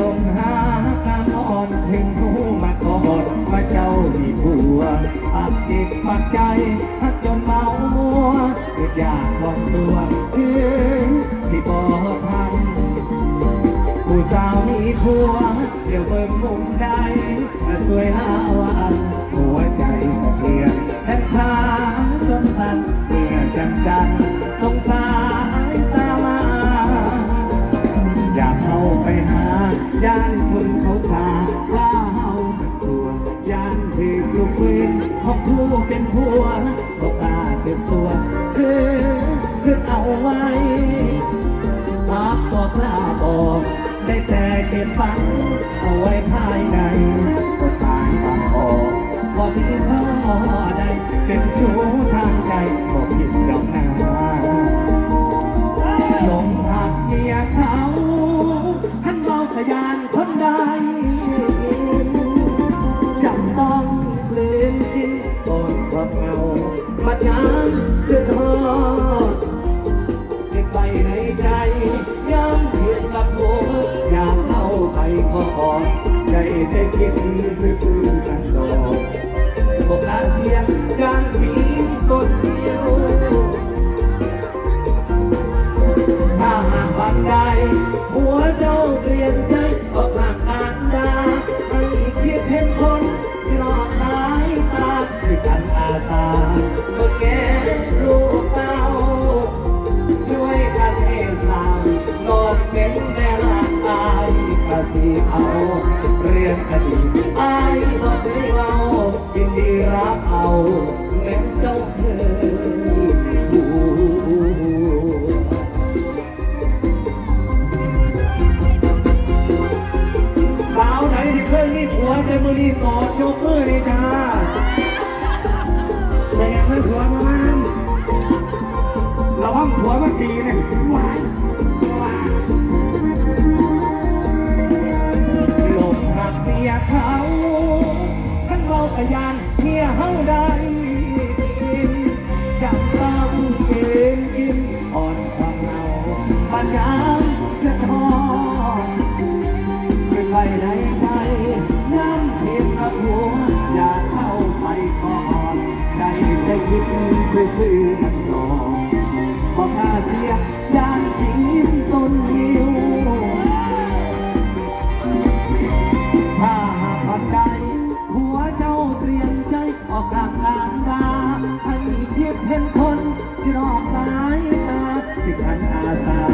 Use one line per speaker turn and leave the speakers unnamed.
ลงหาคำอ่อนถึงหูมาก่อนมาเจ้าที่ผัวอักจิตปักใจหักจนเมามัวเกิดอยากของตัวคือสิบอทันผู้สาวมีผัวเดี๋ยวเบิ่งมุมใดสวยลาวัน คู่เป็นผัวบอกตาเธอสัวคือคือเอาไว้ปากบอกลาบอก ได้แต่เก็บฟังเอาไว้ภายในก็ตายบางออกว่ามีข้อใดเป็นชู้ทางใจบอกผิดดอกนาลงหักเมียเขาท่านเมาทะยานค หัวเจ้าเปลี่ยนใจออกหลังอันดาให้คิดเห็นคนที่รอดสายตาที่กันอาสาเมื่อแกลูก ผัวในมือนีสอดยกมือนี่จ้าแสดงให้ผัวมามันระวังผัวมันตีเนี่ย เห็นคนที่รอสายตาสิขันอาสา